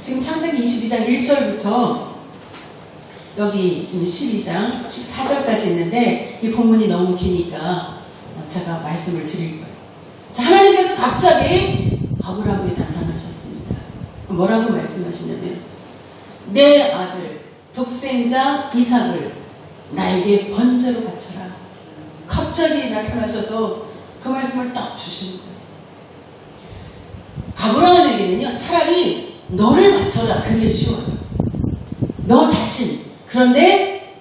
지금 창세기 22장 1절부터 여기 지금 12장 14절까지 있는데 이 본문이 너무 기니까 제가 말씀을 드릴 거예요. 자, 하나님께서 갑자기 아브라함에 나타나셨습니다. 뭐라고 말씀하시냐면 내 아들 독생자 이삭을 나에게 번제로 바쳐라. 갑자기 나타나셔서 그 말씀을 딱 주시는 거예요. 아브라함에게는요, 차라리 너를 바쳐라. 그게 쉬워요. 너 자신. 그런데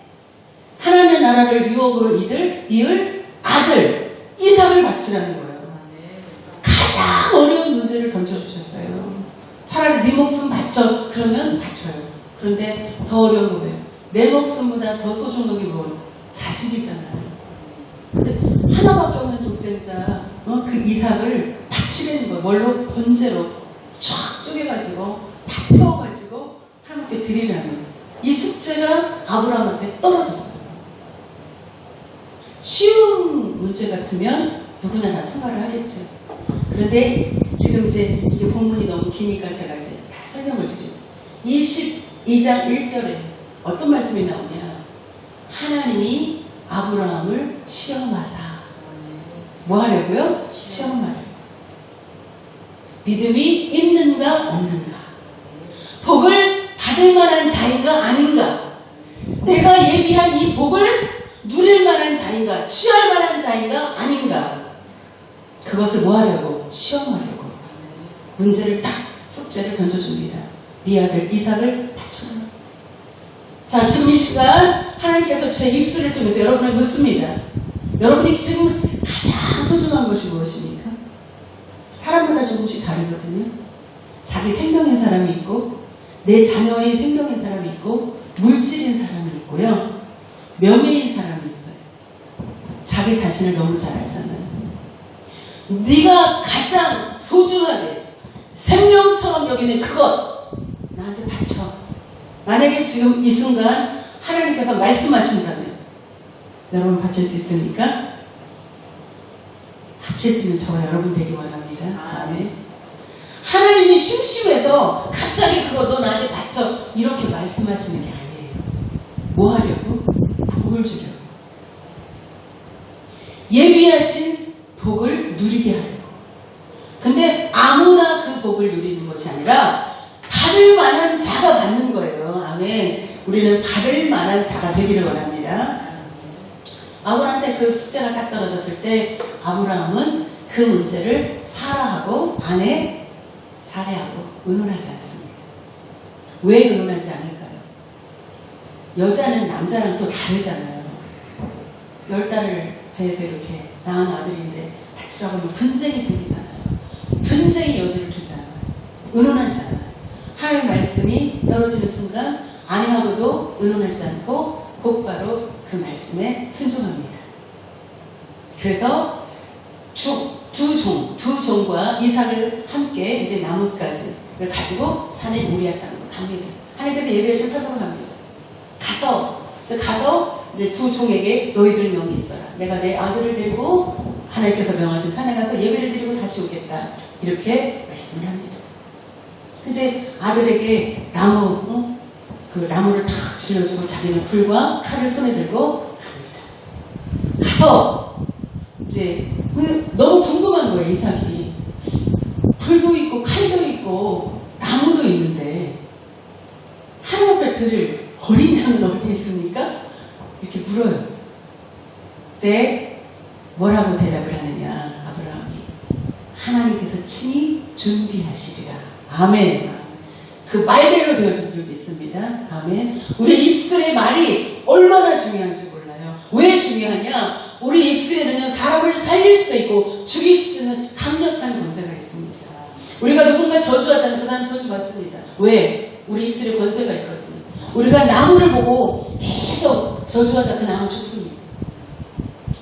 하나님의 나라를 유혹으로 이들, 이을 아들, 이삭을 바치라는 거예요. 가장 어려운 문제를 던져주셨어요. 차라리 네 목숨 바쳐. 그러면 바쳐요. 그런데 더 어려운 거예요. 내 목숨보다 더 소중한 게 뭐? 자식이잖아요. 근데 하나밖에 없는 독생자, 어? 그 이삭을 바치려는 거예요. 뭘로? 번제로 쫙 쪼개가지고 다 태워가지고 하나님께 드리라는 이 숙제가 아브라함한테 떨어졌어요. 쉬운 문제 같으면 누구나 다 통과를 하겠죠. 그런데 지금 이제 이게 본문이 너무 기니까 제가 이제 다 설명을 드려요. 22장 1절에 어떤 말씀이 나오냐. 하나님이 아브라함을 시험하사. 뭐 하려고요? 시험하려고. 믿음이 있는가 없는가. 복을 받을 만한 자인가 아닌가. 내가 예비한 이 복을 누릴 만한 자인가, 취할 만한 자인가 아닌가. 그것을 뭐 하려고? 시험하려고. 문제를 딱 숙제를 던져줍니다. 네 아들 이삭을 바쳐라. 자, 지금 이 시간 하나님께서 제 입술을 통해서 여러분을 묻습니다. 여러분이 지금 가장 소중한 것이 무엇입니까? 사람마다 조금씩 다르거든요. 자기 생명인 사람이 있고, 내 자녀의 생명인 사람이 있고, 물질인 사람이 있고요. 명예인 사람이 있어요. 자기 자신을 너무 잘 알잖아요. 네가 가장 소중하게 생명처럼 여기는 그것 나한테 바쳐. 만약에 지금 이 순간 하나님께서 말씀하신다면 여러분 바칠 수 있습니까? 수 있는 저와 여러분 되기 원합니다. 아멘. 하나님이 심심해서 갑자기 그거 너 나한테 바쳐 이렇게 말씀하시는 게 아니에요. 뭐 하려고? 복을 주려고. 예비하신 복을 누리게 하려고. 근데 아무나 그 복을 누리는 것이 아니라 받을 만한 자가 받는 거예요. 아멘. 우리는 받을 만한 자가 되기를 원합니다. 아브라함한테 그 숙제가 딱 떨어졌을 때 아브라함은 그 문제를 사라하고 아내 살해하고 의논하지 않습니다. 왜 의논하지 않을까요? 여자는 남자랑 또 다르잖아요. 열 달을 배에서 이렇게 낳은 아들인데 바치라고 하면 분쟁이 생기잖아요. 분쟁이 여지를 두잖아요. 의논하지 않아요. 하나님 말씀이 떨어지는 순간 아내하고도 의논하지 않고 곧바로 그 말씀에 순종합니다. 그래서 두, 두 종, 두 종과 이삭을 함께 이제 나뭇가지를 가지고 산에 모리아 땅으로 갑니다. 하나님께서 예배하신 산으로 갑니다. 가서, 저 가서 이제 두 종에게 너희들 명이 있어라. 내가 내 아들을 데리고 하나님께서 명하신 산에 가서 예배를 드리고 다시 오겠다. 이렇게 말씀을 합니다. 이제 아들에게 나무, 어? 그 나무를 탁 질러주고 자기는 불과 칼을 손에 들고 갑니다. 가서 이제 그 너무 궁금한 거예요 이삭이 불도 있고 칼도 있고 나무도 있는데 하나님 앞에 드릴 어린 양은 어디 있습니까? 이렇게 물어요. 그때 뭐라고 대답을 하느냐 아브라함이 하나님께서 친히 준비하시리라. 아멘. 그 말대로 되어진 줄 믿습니다. 아멘. 우리 입술의 말이 얼마나 중요한지 몰라요. 왜 중요하냐? 우리 입술에는 사람을 살릴 수도 있고 죽일 수도 있는 강력한 권세가 있습니다. 우리가 누군가 저주하자면 그 사람 저주받습니다. 왜? 우리 입술에 권세가 있거든요. 우리가 나무를 보고 계속 저주하자 그 나무 죽습니다.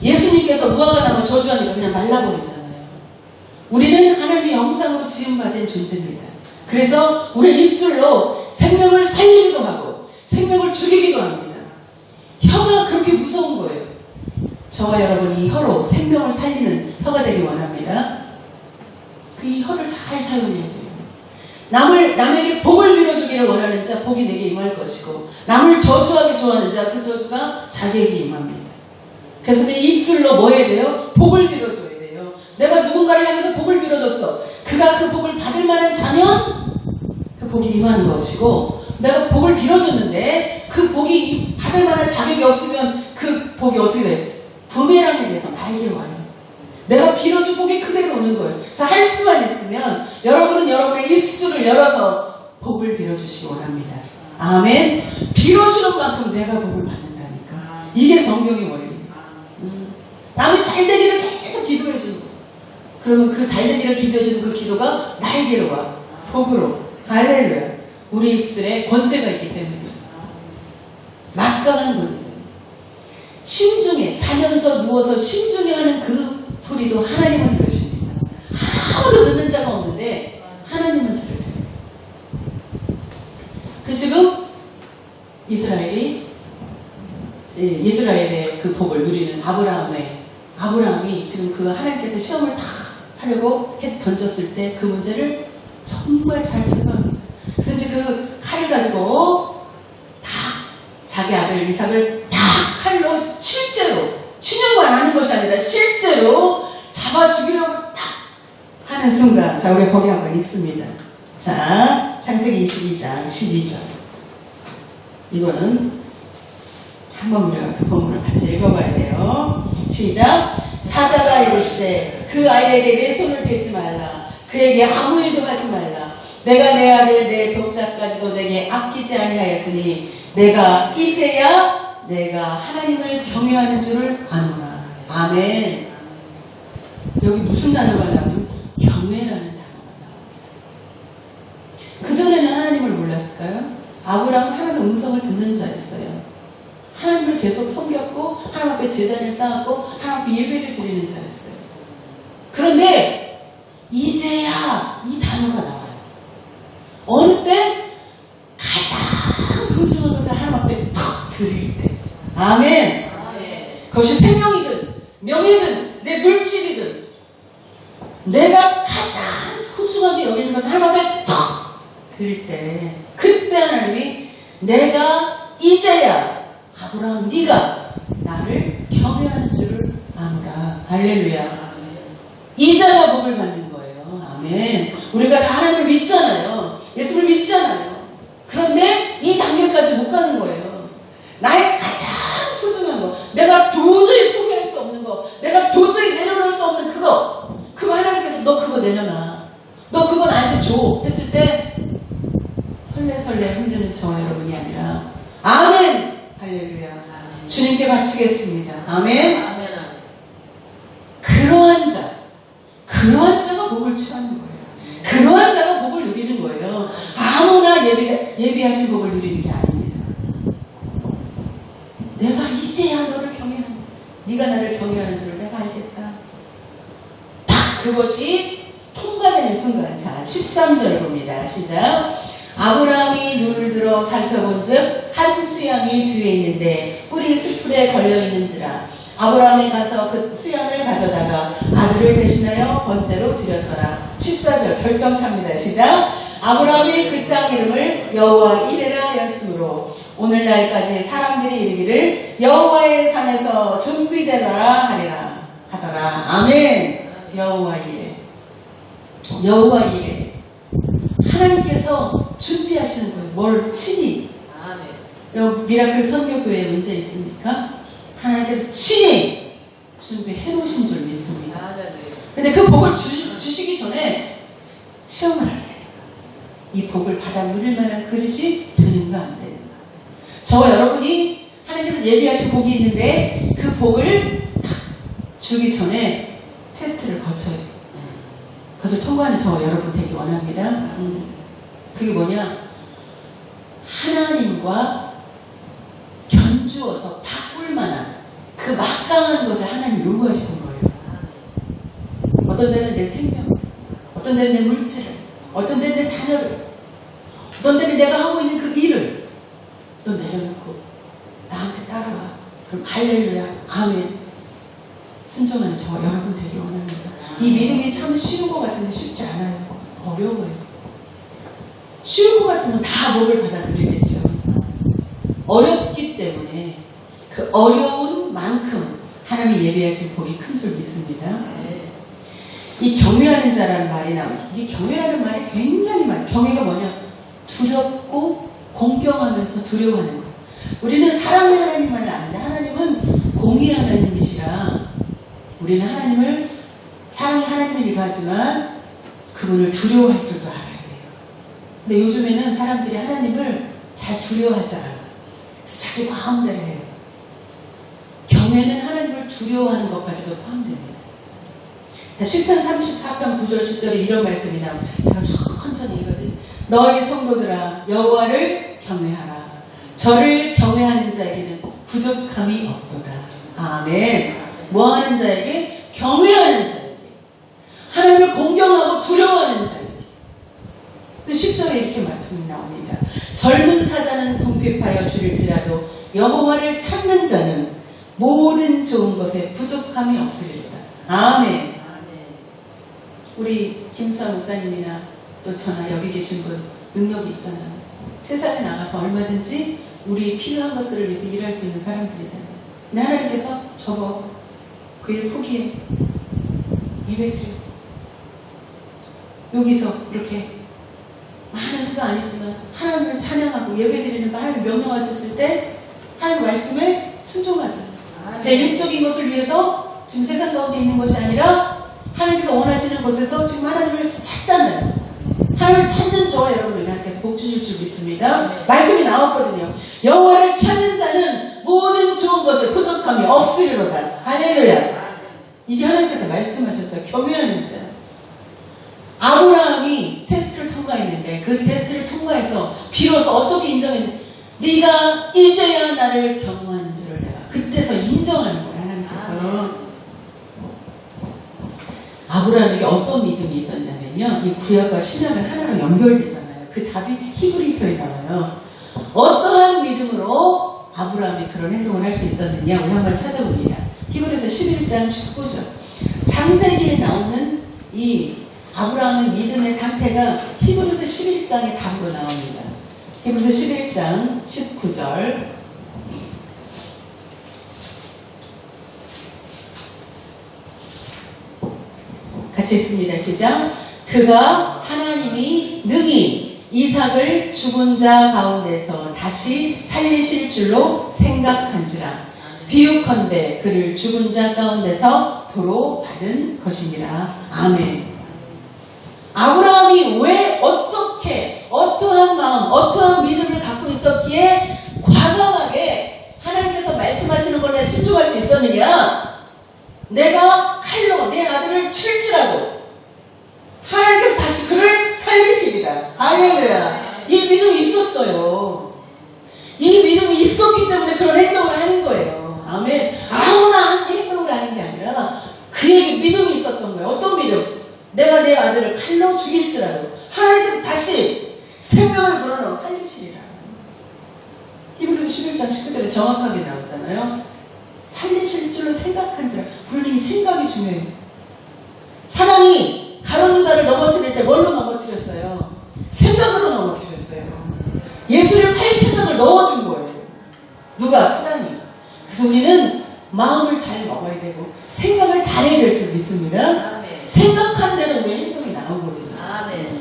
예수님께서 무화과 나무 저주하니까 그냥 말라버리잖아요. 우리는 하나님의 영상으로 지음받은 존재입니다. 그래서 우리 입술로 생명을 살리기도 하고 생명을 죽이기도 합니다. 혀가 그렇게 무서운 거예요. 저와 여러분이 혀로 생명을 살리는 혀가 되기 원합니다. 그 이 혀를 잘 사용해야 돼요. 남을 남에게 복을 빌어주기를 원하는 자 복이 내게 임할 것이고 남을 저주하기 좋아하는 자 그 저주가 자기에게 임합니다. 그래서 내 입술로 뭐 해야 돼요? 복을 빌어줘야 돼요. 내가 누군가를 향해서 복을 빌어줬어. 그가 그 복을 받을 만한 자면 그 복이 임하는 것이고 내가 복을 빌어줬는데 그 복이 받을 만한 자격이 없으면 그 복이 어떻게 돼? 부메랑이 돼서 나에게 와요. 내가 빌어준 복이 그대로 오는 거예요. 그래서 할 수만 있으면 여러분은 여러분의 입술을 열어서 복을 빌어주시기 원합니다. 아멘. 빌어주는 만큼 내가 복을 받는다니까. 이게 성경의. 음. 남이 잘 되기를 계속 기도해 주는 거예요. 그러면 그잘 되기를 기도해 주는 그 기도가 나에게로 와. 복으로. 할렐루야. 우리 입술에 권세가 있기 때문에. 막강한 권세. 심중에, 자면서 누워서 심중에 하는 그 소리도 하나님은 들으십니다. 아무도 듣는 자가 없는데 하나님은 들으세요. 그 지금 이스라엘이 예, 이스라엘의 그 복을 누리는 아브라함의 아브라함이 지금 그 하나님께서 시험을 다 하려고 해 던졌을 때 그 문제를 정말 잘 통과합니다. 그래서 이제 그 칼을 가지고 다 자기 아들 이삭을 다 칼로 실제로 신용만 하는 것이 아니라 실제로 잡아 죽이려고 딱 하는 순간 자 우리 거기 한번 읽습니다. 자 창세기 22장 12절 이거는 한번 우리가 그 본문을 같이 읽어봐야 돼요. 시작. 사자가 이르시되 그 아이에게 내 손을 대지 말라. 그에게 아무 일도 하지 말라. 내가 내 아들 내 독자까지도 내게 아끼지 아니하였으니 내가 이제야 내가 하나님을 경외하는 줄을 아노라. 아멘. 여기 무슨 단어가 나오면 경외라는 단어가 나옵니다. 그전에는 하나님을 몰랐을까요? 아브라함은 하나님의 음성을 듣는 자였어요. 하나님을 계속 섬겼고 하나님 앞에 제단을 쌓았고 하나님 앞에 예배를 드리는 자였어요. 그런데 이제야 이 단어가 나와요. 어느 때 가장 소중한 것을 하나님 앞에 탁 드릴 때. 아멘. 그것이 생명이든 명예든 내 물질이든 내가 가장 소중하게 여기는 것을 하나님 앞에 탁 드릴 때 그때 하나님이 내가 이제야 아브라함 네가 나를 경외하는 줄을 아노라 할렐루야. 이자가 복을 받는 거예요 아멘 우리가 다 하나님을 믿잖아요 예수를 믿잖아요 그런데 이 단계까지 못 가는 거예요 나의 가장 소중한 거 내가 도저히 포기할 수 없는 거 내가 도저히 내려놓을 수 없는 그거 그거 하나님께서 너 그거 내려놔 너 그거 나한테 줘 했을 때 설레설레 흔드는 저와 여러분이 아니라 아멘 할렐루야 주님께 바치겠습니다 아멘 그러한 자 그러한 자가 복을 취하는 거예요 그러한 자가 복을 누리는 거예요 아무나 예비, 예비하신 복을 누리는 게 아닙니다 내가 이제야 너를 경외하는 네가 나를 경외하는 줄을 내가 알겠다 딱 그것이 통과되는 순간 자 13절 봅니다 시작 아브라함이 눈을 들어 살펴본 즉 한 수양이 뒤에 있는데 뿔이 수풀에 걸려 있는지라. 아브라함이 가서 그 수양을 가져다가 아들을 대신하여 번제로 드렸더라. 14절 결정탑니다. 시작. 아브라함이 그 땅 이름을 여호와 이레라 하였으므로 오늘날까지 사람들이 이르기를 여호와의 산에서 준비되더라 하리라. 하더라. 아멘. 여호와 이레. 여호와 이레 하나님께서 준비하시는 거예요. 뭘 친히. 여기 미라클 선교교회에 문제 있습니까? 하나님께서 친히 준비해 놓으신 줄 믿습니다. 근데 그 복을 주, 주시기 전에 시험을 하세요. 이 복을 받아 누릴 만한 그릇이 되는가 안 되는가. 저와 여러분이 하나님께서 예비하신 복이 있는데 그 복을 탁 주기 전에 테스트를 거쳐야 돼요. 그것을 통과하는 저와 여러분 되기 원합니다. 음. 그게 뭐냐? 하나님과 견주어서 바꿀 만한 그 막강한 것을 하나님 요구하시는 거예요. 어떤 데는 내 생명, 어떤 데는 내 물질을, 어떤 데는 내 자녀를, 어떤 데는 내가 하고 있는 그 일을 또 내려놓고 나한테 따라와. 그럼 할렐루야, 아멘. 순종하는 저와 여러분 되기 원합니다. 이 믿음이 참 쉬운 것 같은데 쉽지 않아요. 어려워요. 쉬울 것 같으면 다 목을 받아들이겠죠. 어렵기 때문에 그 어려운 만큼 하나님이 예배하신 복이 큰 줄 믿습니다. 네. 이 경외하는 자라는 말이 나옵니다. 이 경외라는 말이 굉장히 많아요. 경외가 뭐냐? 두렵고 공경하면서 두려워하는 것. 우리는 사랑의 하나님만을 아는데 하나님은 공의 하나님이시라 우리는 하나님을 사랑의 하나님이기도 하지만 그분을 두려워할 줄도 알아야 돼요. 근데 요즘에는 사람들이 하나님을 잘 두려워하지 않아요. 자기 마음대로 해요. 경외는 하나님을 두려워하는 것까지도 포함됩니다. 자, 10편 34편 9절 10절에 이런 말씀이 나옵니다. 제가 천천히 읽거든요. 너희 성도들아 여호와를 경외하라. 저를 경외하는 자에게는 부족함이 없도다. 아멘. 뭐하는 자에게? 경외하는 자에게. 하나님을 공경하고 두려워하는 자에게. 10절에 이렇게 말씀이 나옵니다. 젊은 사자는 궁핍하여 줄일지라도 여호와를 찾는 자는 모든 좋은 것에 부족함이 없으리로다. 아멘. 아멘. 우리 김수아 목사님이나 또 저나 여기 계신 분 능력이 있잖아요. 세상에 나가서 얼마든지 우리 필요한 것들을 위해서 일할 수 있는 사람들이잖아요. 근데 하나님께서 저거 그 일 포기해 예배 드려 여기서 이렇게 많은 수가 아니지만 하나님을 찬양하고 예배드리는 거 하나님 명령하셨을 때 하나님 말씀에 순종하잖아요. 내 일적인 것을 위해서 지금 세상 가운데 있는 것이 아니라 하나님께서 원하시는 곳에서 지금 하나님을 찾잖아요. 하나님을 찾는 저와 여러분을 하나님께서 복 주실 줄 믿습니다. 네. 말씀이 나왔거든요. 여호와를 찾는 자는 모든 좋은 것에 부족함이 없으리로다. 할렐루야. 이게 하나님께서 말씀하셨어요. 겸유하는 자. 아브라함이 테스트를 통과했는데 그 테스트를 통과해서 비로소 어떻게 인정했는데 네가 이제야 나를 경호하는 줄을 내가 그때서 인정하는 거예요 하나님께서. 아브라함에게 어떤 믿음이 있었냐면요. 이 구약과 신약은 하나로 연결되잖아요. 그 답이 히브리서에 나와요. 어떠한 믿음으로 아브라함이 그런 행동을 할 수 있었느냐? 우리 한번 찾아봅니다. 히브리서 11장 19절. 창세기에 나오는 이 아브라함의 믿음의 상태가 히브리서 11장의 답으로 나옵니다. 히브리서 11장 19절 같이 읽습니다. 시작. 그가 하나님이 능히 이삭을 죽은 자 가운데서 다시 살리실 줄로 생각한지라. 비유컨대 그를 죽은 자 가운데서 도로 받은 것이니라. 아멘. 아브라함이 왜 어떻게 어떠한 마음, 어떠한 믿음을 갖고 있었기에 과감하게 하나님께서 말씀하시는 것에 순종할 수 있었느냐? 내가 칼로 내 아들을 칠지라도 하나님께서 다시 그를 살리시리라. 할렐루야. 이 믿음이 있었어요. 이 믿음이 있었기 때문에 그런 행동을 하는 거예요. 아멘. 아무나 한 행동을 하는 게 아니라 그에게 믿음이 있었던 거예요. 어떤 믿음? 내가 내 아들을 칼로 죽일지라도 하나님께서 다시 생명을 불어넣어 살리시리라. 히브리서 11장 19절에 정확하게 나오잖아요. 살리실 줄로 생각한지라. 이 생각이 중요해요. 사단이 가론유다를 넘어뜨릴 때 뭘로 넘어뜨렸어요? 생각으로 넘어뜨렸어요. 예수를 팔 생각을 넣어준 거예요. 누가? 사단이. 그래서 우리는 마음을 잘 먹어야 되고 생각을 잘해야 될 줄 믿습니다. 아멘. 생각한 대로 우리 행동이 나오거든요. 아멘.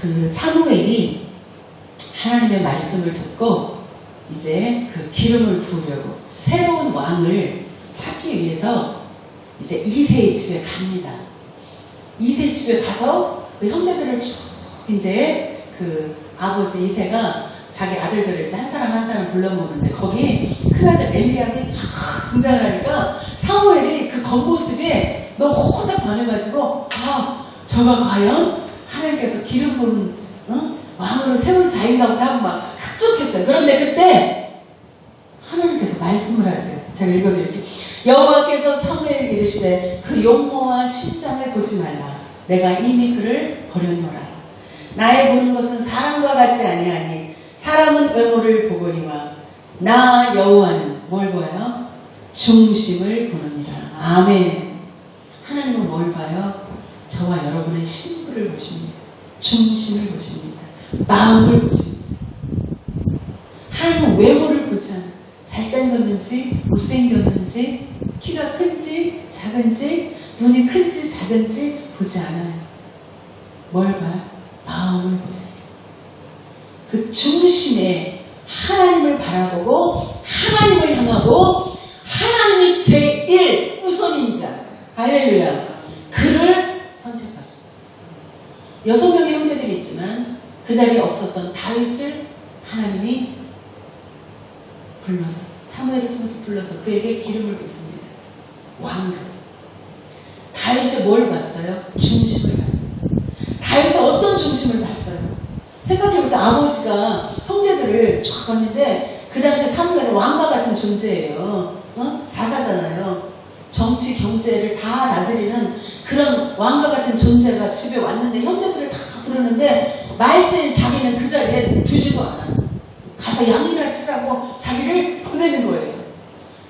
그 사무엘이 하나님의 말씀을 듣고 이제 그 기름을 부으려고 새로운 왕을 찾기 위해서 이제 이세의 집에 갑니다. 이세 집에 가서 그 형제들을 쭉 이제 그 아버지 이세가 자기 아들들을 이제 한 사람 한 사람 불러 모으는데 거기 큰아들 엘리압이 쫙 등장을 하니까 사무엘이 그 겉모습에 너무 호닥 반해가지고 아 저가 과연 하나님께서 기름 부은 응? 왕으로 세운 자인가 보다 하고 막 흡족했어요. 그런데 그때 말씀을 하세요. 제가 읽어드릴게요. 여호와께서 사무엘에게 이르시되 그 용모와 심장을 보지 말라. 내가 이미 그를 버렸노라. 나의 보는 것은 사람과 같지 아니하니 사람은 외모를 보거니와 나 여호와는 뭘 봐요? 중심을 보느니라. 아멘. 하나님은 뭘 봐요? 저와 여러분의 신부를 보십니다. 중심을 보십니다. 마음을 보십니다. 하나님은 외모를 보지 않아요. 잘생겼는지, 못생겼는지, 키가 큰지, 작은지, 눈이 큰지, 작은지 보지 않아요. 뭘 봐요? 마음을 보세요. 그 중심에 하나님을 바라보고, 하나님을 향하고, 하나님이 제일 우선인 자. 할렐루야. 그를 선택하시고. 여섯 명의 형제들이 있지만, 그 자리에 없었던 다윗을 하나님이 불러서 사무엘을 통해서 불러서 그에게 기름을 붓습니다. 왕으로. 다윗의 뭘 봤어요? 중심을 봤어요. 다윗의 어떤 중심을 봤어요? 생각해보세요. 아버지가 형제들을 쫙 봤는데 그 당시 사무엘은 왕과 같은 존재예요. 어? 사사잖아요. 정치, 경제를 다 다스리는 그런 왕과 같은 존재가 집에 왔는데 형제들을 다 부르는데 말째인 자기는 그 자리에 두지도 않아요. 가서 양이나 치라고 자기를 보내는 거예요.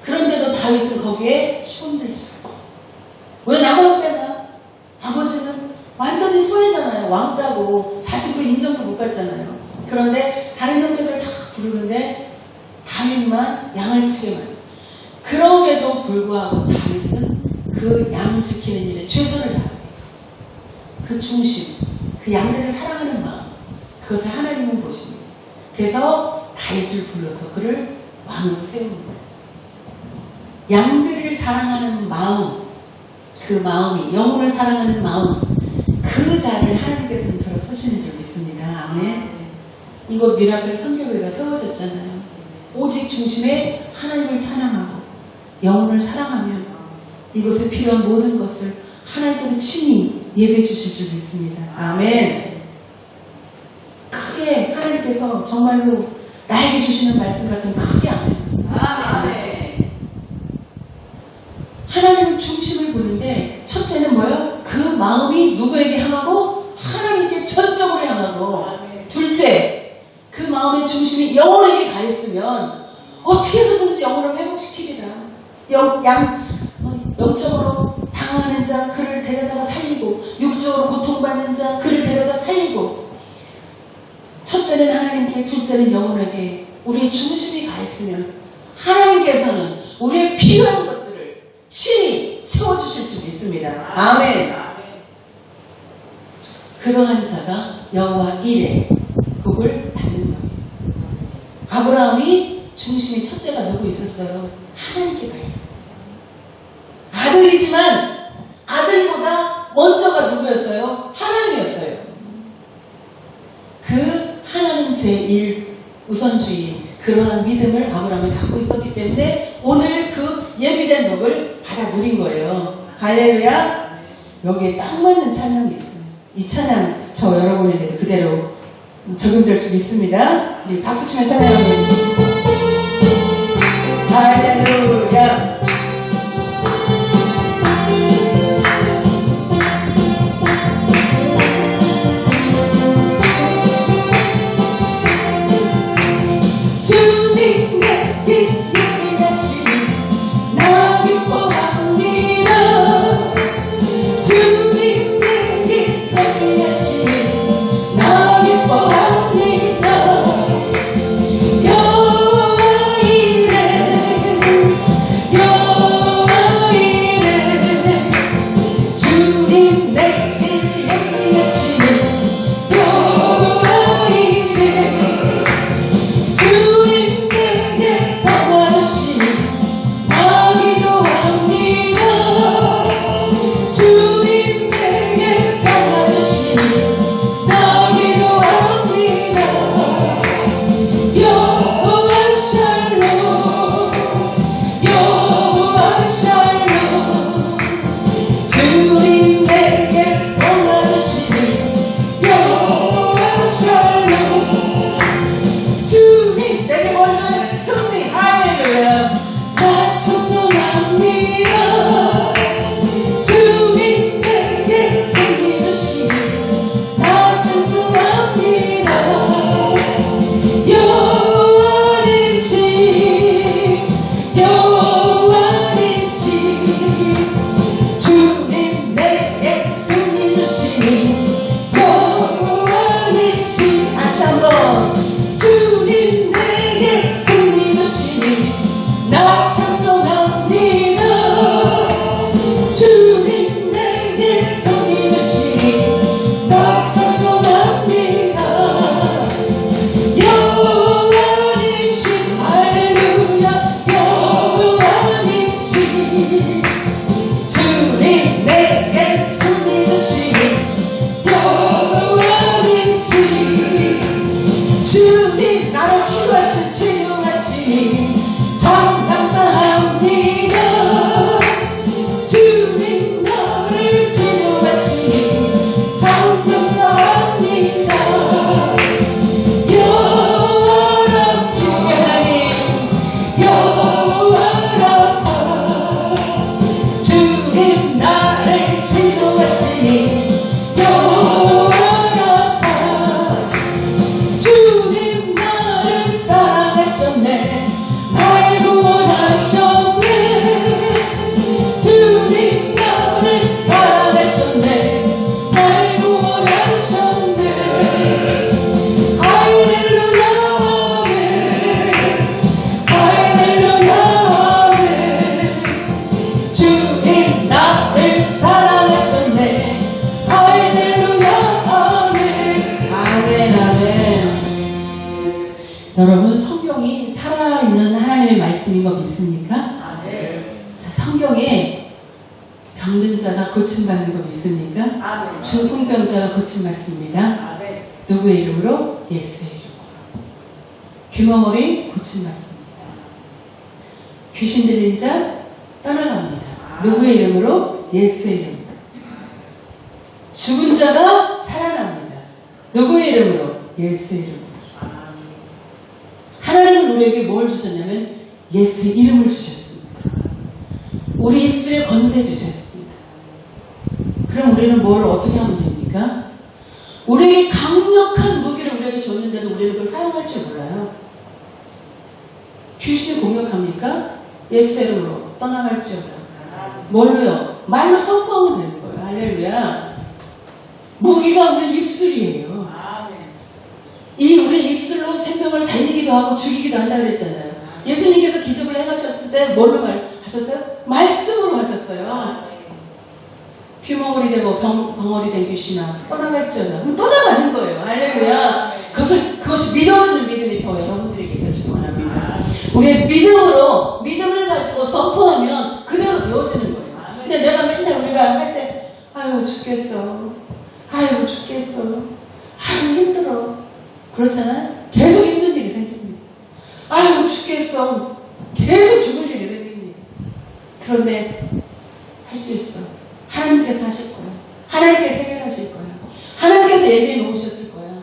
그런데도 다윗은 거기에 시험들지 않아요. 왜 나만 빼나? 아버지는 완전히 소외잖아요. 왕따고 자식을 인정도 못 받잖아요. 그런데 다른 형제들 다 부르는데 다윗만 양을 치게만. 그럼에도 불구하고 다윗은 그 양 지키는 일에 최선을 다해요. 그 중심, 그 양들을 사랑하는 마음, 그것을 하나님은 보십니다. 그래서 다윗을 불러서 그를 왕으로 세웁니다. 양들을 사랑하는 마음, 그 마음이 영혼을 사랑하는 마음, 그 자를 하나님께서는 들어 서시는 줄 믿습니다. 아멘. 이곳 미라클 성교회가 세워졌잖아요. 오직 중심에 하나님을 찬양하고 영혼을 사랑하며 이곳에 필요한 모든 것을 하나님께서 친히 예배해 주실 줄 믿습니다. 아멘. 크게 하나님께서 정말로 나에게 주시는 말씀 같은 크게 아멘. 아멘. 하나님은 중심을 보는데 첫째는 뭐예요? 그 마음이 누구에게 향하고 하나님께 전적으로 향하고 아멘. 둘째 그 마음의 중심이 영혼에게 가 있으면 어떻게 해서든지 영혼을 회복시키리라 영, 양, 어, 영적으로 방황하는 자 그를 데려다가 살리고 육적으로 고통받는 자 그를 데려다 살리고 첫째는 하나님께 둘째는 영혼에게 우리의 중심이 가 있으면 하나님께서는 우리의 필요한 것들을 친히 채워주실 줄 믿습니다. 아멘. 그러한 자가 여호와 일에 복을 받는 거예요. 아브라함이 중심이 첫째가 누구 있었어요? 하나님께 가 있었어요. 아들이지만 아들보다 먼저가 누구였어요? 하나님이었어요. 그 하나님 제1 우선주의 그러한 믿음을 아브라함이 갖고 있었기 때문에 오늘 그 예비된 복을 받아 누린 거예요. 할렐루야. 여기에 딱 맞는 찬양이 있어요. 이 찬양 저 여러분에게도 그대로 적용될 줄 믿습니다. 우리 박수 치면 찬양합니 이름으로? 예수의. 귀머거리 고침받습니다. 귀신 들린 자 떠나갑니다. 누구의 이름으로? 예수의 이름으로. 죽은 자가 살아납니다. 누구의 이름으로? 예수의 이름으로. 아멘. 하나님은 우리에게 뭘 주셨냐면 예수의 이름을 주셨습니다. 우리 입술에 건세 주셨습니다. 그럼 우리는 뭘 어떻게 하면 됩니까? 우리에게 강력한 무기 를 우리에게 줬는데도 우리는 그걸 사용할 줄 몰라요. 귀신을 공격합니까? 예수 이름으로 떠나갈지어다. 뭘로요? 말로 선포하면 되는 거예요. 할렐루야. 무기가 우리 입술이에요. 이 우리 입술로 생명을 살리기도 하고 죽이기도 한다 그랬잖아요. 예수님께서 기적을 행하셨을 때 뭘로 말 하셨어요? 말씀으로 하셨어요. 귀머거리 되고 병, 벙어리 된 귀신아 떠나갈지어다. 그럼 떠나가는 거예요. 할렐루야. 그것을, 그것이 믿어주는 믿음이 저 여러분들에게 있으시기 원합니다. 우리의 믿음으로, 믿음을 가지고 선포하면 그대로 되어지는 거예요. 근데 내가 맨날 우리가 할 때, 아유, 죽겠어. 아유, 죽겠어. 아유, 힘들어. 그렇잖아요? 계속 힘든 일이 생깁니다. 아유, 죽겠어. 계속 죽을 일이 생깁니다. 그런데 할 수 있어. 하나님께서 하실 거야. 하나님께서 해결하실 거야. 하나님께서 예비해 놓으셨을 거야.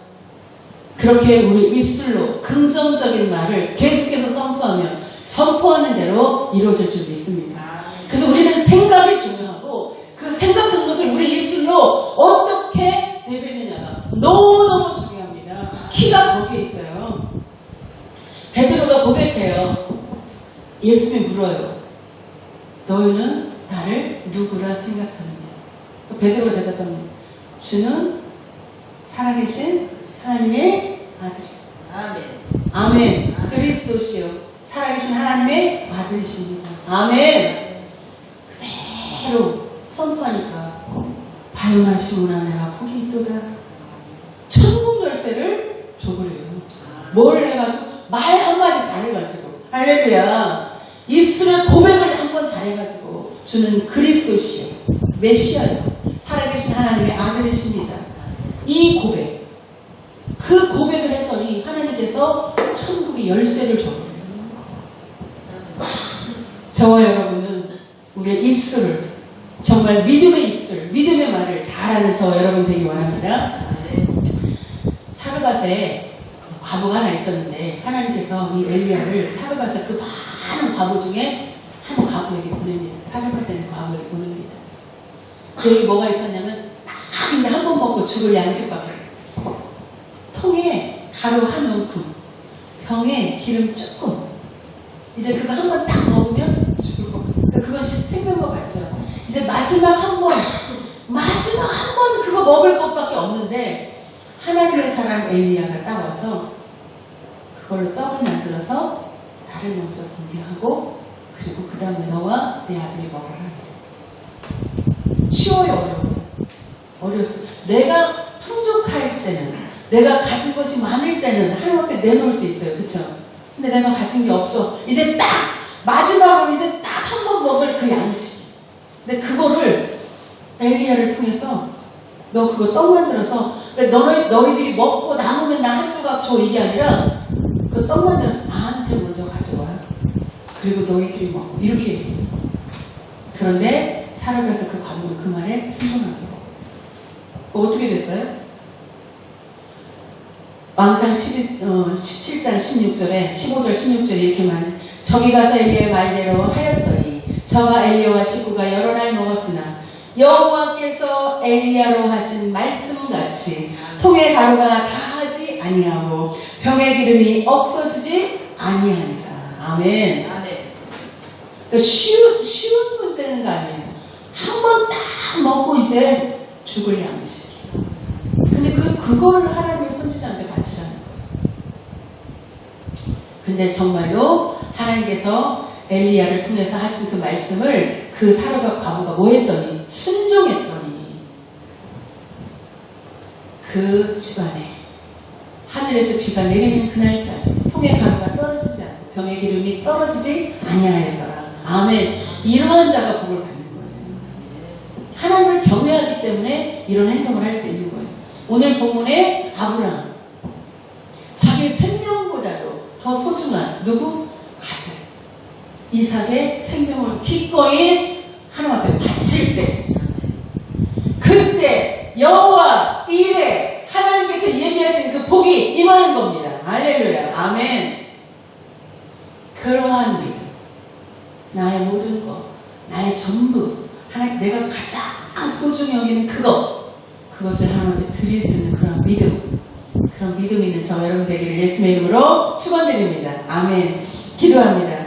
그렇게 우리 입술로 긍정적인 말을 계속해서 선포하면 선포하는 대로 이루어질 줄 믿습니다. 그래서 우리는 생각이 중요하고 그 생각한 것을 우리 입술로 어떻게 내뱉느냐가 너무너무 중요합니다. 키가 거기에 있어요. 베드로가 고백해요. 예수님이 물어요. 너희는 나를 누구라 생각하느냐? 베드로가 대답합니다. 주는 살아계신 하나님의 아들이요. 아멘. 아멘. 그리스도시요. 살아계신 하나님의 아들이십니다. 아멘. 그대로 선포하니까 바요나 시모나 내가 복이 있도다. 천국 열쇠를 줘버려요. 뭘 해가지고 말 한마디 잘해가지고 할렐루야 입술에 고백을 한 번 잘해가지고 주는 그리스도시요 메시아요 살아계신 하나님의 아들이십니다. 이 고백 그 고백을 했더니 하나님께서 천국의 열쇠를 줘버려요. 저와 여러분은 우리의 입술을 정말 믿음의 입술, 믿음의 말을 잘하는 저 여러분 되기 원합니다. 사르밧에 과부가 하나 있었는데 하나님께서 이 엘리야를 사르밧의 그 많은 과부 중에 한 과부에게 보냅니다. 사르밧에 있는 과부에게 보냅니다. 그 여기 뭐가 있었냐면 딱 이제 한번 먹고 죽을 양식밖에. 통에 가루 한 움큼, 병에 기름 조금. 이제 그거 한 번 딱 먹으면 죽을 것 같아요. 그러니까 그건 생명과 같죠. 이제 마지막 한 번, 마지막 한 번 그거 먹을 것밖에 없는데 하나님의 사람 엘리야가 따와서 그걸로 떡을 만들어서 나를 먼저 공개하고 그리고 그 다음에 너와 내 아들이 먹어라. 쉬워요, 어려워요? 어렵죠. 내가 풍족할 때는, 내가 가진 것이 많을 때는 하나님 앞에 내놓을 수 있어요. 그쵸? 근데 내가 가진 게 없어. 이제 딱, 마지막으로 이제 딱 한 번 먹을 그 양식. 근데 그거를 엘리야를 통해서 너 그거 떡 만들어서 그러니까 너희, 너희들이 먹고 남으면 나 한 조각 줘 이게 아니라 그 떡 만들어서 나한테 먼저 가져와. 그리고 너희들이 먹고 이렇게 얘기해요. 그런데 살아가서 그 과부는 그 말에 순종합니다. 어떻게 됐어요? 왕상 12, 어, 17장 16절에 15절 16절에 이렇게 말 저기 가서 엘리의 말대로 하였더니 저와 엘리야와 식구가 여러 날 먹었으나 여호와께서 엘리야로 하신 말씀같이 통의 가루가 다하지 아니하고 병의 기름이 없어지지 아니하니라 아멘 아멘. 그러니까 쉬운, 쉬운 문제는 아니에요. 한 번 딱 먹고 이제 죽을 양식이에요. 근데 그, 그거를 하나님의 선지자한테 바치라는 거예요. 근데 정말로 하나님께서 엘리야를 통해서 하신 그 말씀을 그 사르밧 과부가 뭐 했더니 순종했더니 그 집안에 하늘에서 비가 내리는 그날까지 통의 가루가 떨어지지 않고 병의 기름이 떨어지지 아니하였더라. 아멘. 이러한 자가 복을 받는 거예요. 하나님을 경 경외하기 때문에 이런 행동을 할 수 있는 거예요. 오늘 본문에 아브라함 자기 생명보다도 더 소중한 누구? 아들 이삭의 생명을 기꺼이 하나님 앞에 바칠 때 그때 여호와 이레 하나님께서 예비하신 그 복이 임하는 겁니다. 할렐루야. 아멘. 그러한 믿음. 나의 모든 것, 나의 전부, 하나님 내가 가장 소중히 여기는 그것, 그것을 하나님께 드릴 수 있는 그런 믿음, 그런 믿음 있는 저 여러분 되기를 예수님의 이름으로 축원드립니다. 아멘. 기도합니다.